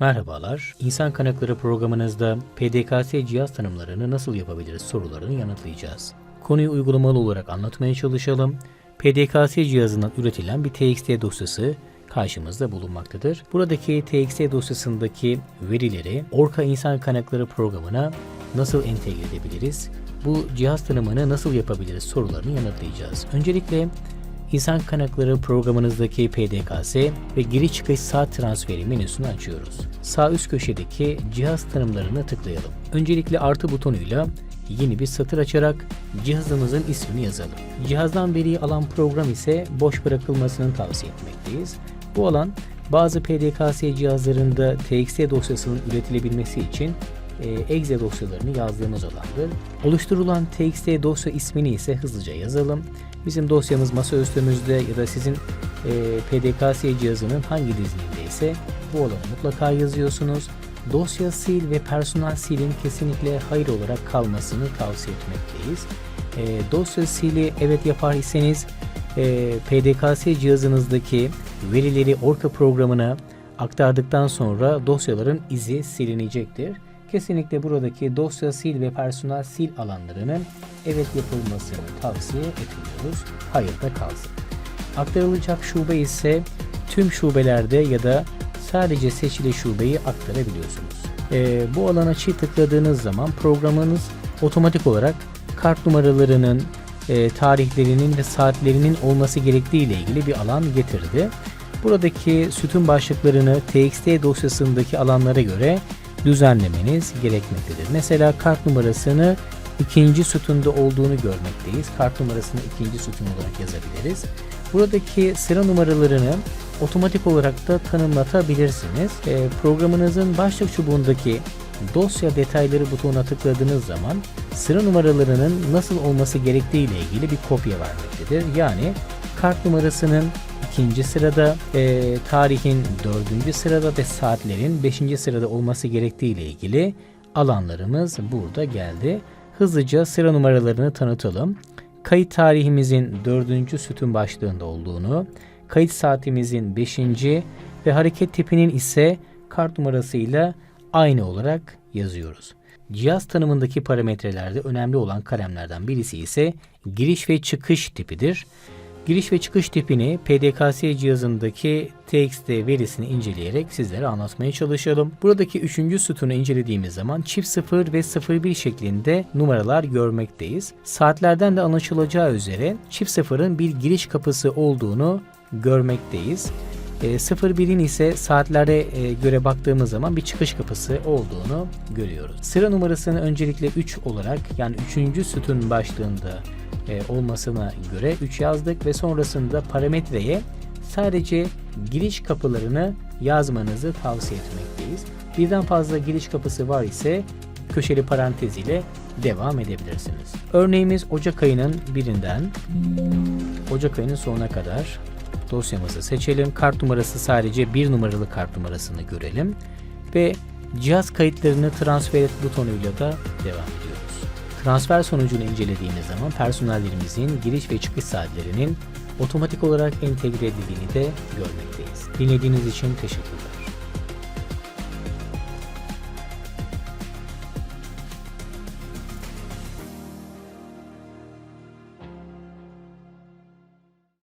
Merhabalar. İnsan Kaynakları programınızda PDKS cihaz tanımlarını nasıl yapabiliriz sorularını yanıtlayacağız. Konuyu uygulamalı olarak anlatmaya çalışalım. PDKS cihazından üretilen bir TXT dosyası karşımızda bulunmaktadır. Buradaki TXT dosyasındaki verileri Orca İnsan Kaynakları programına nasıl entegre edebiliriz? Bu cihaz tanımını nasıl yapabiliriz sorularını yanıtlayacağız. Öncelikle İnsan kaynakları programınızdaki PDKS ve giriş çıkış saat transferi menüsünü açıyoruz. Sağ üst köşedeki cihaz tanımlarına tıklayalım. Öncelikle artı butonuyla yeni bir satır açarak cihazımızın ismini yazalım. Cihazdan veriyi alan program ise boş bırakılmasını tavsiye etmekteyiz. Bu alan bazı PDKS cihazlarında TXT dosyasının üretilebilmesi için e, exe dosyalarını yazdığımız alandır. Oluşturulan txt dosya ismini ise hızlıca yazalım. Bizim dosyamız masa üstümüzde ya da sizin e, PDKS cihazının hangi dizilindeyse bu alanı mutlaka yazıyorsunuz. Dosya sil ve personel silin kesinlikle hayır olarak kalmasını tavsiye etmekteyiz. E, dosya sili evet yapar iseniz e, PDKS cihazınızdaki verileri Orca programına aktardıktan sonra dosyaların izi silinecektir. Kesinlikle buradaki dosya sil ve personel sil alanlarının evet yapılmasını tavsiye etmiyoruz. Hayır da kalsın. Aktarılacak şube ise tüm şubelerde ya da sadece seçili şubeyi aktarabiliyorsunuz. Ee, bu alana çift tıkladığınız zaman programınız otomatik olarak kart numaralarının, e, tarihlerinin ve saatlerinin olması gerektiği ile ilgili bir alan getirdi. Buradaki sütun başlıklarını TXT dosyasındaki alanlara göre düzenlemeniz gerekmektedir. Mesela kart numarasını ikinci sütunda olduğunu görmekteyiz. Kart numarasını ikinci sütun olarak yazabiliriz. Buradaki sıra numaralarını otomatik olarak da tanımlatabilirsiniz. E, programınızın başlık çubuğundaki dosya detayları butonuna tıkladığınız zaman sıra numaralarının nasıl olması gerektiği ile ilgili bir kopya vermektedir. Yani kart numarasının ikinci sırada, e, tarihin dördüncü sırada ve saatlerin beşinci sırada olması gerektiği ile ilgili alanlarımız burada geldi. Hızlıca sıra numaralarını tanıtalım. Kayıt tarihimizin dördüncü sütun başlığında olduğunu, kayıt saatimizin beşinci ve hareket tipinin ise kart numarasıyla aynı olarak yazıyoruz. Cihaz tanımındaki parametrelerde önemli olan kalemlerden birisi ise giriş ve çıkış tipidir. Giriş ve çıkış tipini PDKS cihazındaki TXT verisini inceleyerek sizlere anlatmaya çalışalım. Buradaki üçüncü sütunu incelediğimiz zaman çift 0 ve 01 şeklinde numaralar görmekteyiz. Saatlerden de anlaşılacağı üzere çift 0'ın bir giriş kapısı olduğunu görmekteyiz. E, 01'in ise saatlere e, göre baktığımız zaman bir çıkış kapısı olduğunu görüyoruz. Sıra numarasını öncelikle 3 olarak yani 3. sütun başlığında olmasına göre 3 yazdık ve sonrasında parametreye sadece giriş kapılarını yazmanızı tavsiye etmekteyiz. Birden fazla giriş kapısı var ise köşeli parantez ile devam edebilirsiniz. Örneğimiz Ocak ayının birinden Ocak ayının sonuna kadar dosyamızı seçelim. Kart numarası sadece bir numaralı kart numarasını görelim ve cihaz kayıtlarını transfer et butonuyla da devam ediyoruz. Transfer sonucunu incelediğimiz zaman personellerimizin giriş ve çıkış saatlerinin otomatik olarak entegre edildiğini de görmekteyiz. Dinlediğiniz için teşekkürler.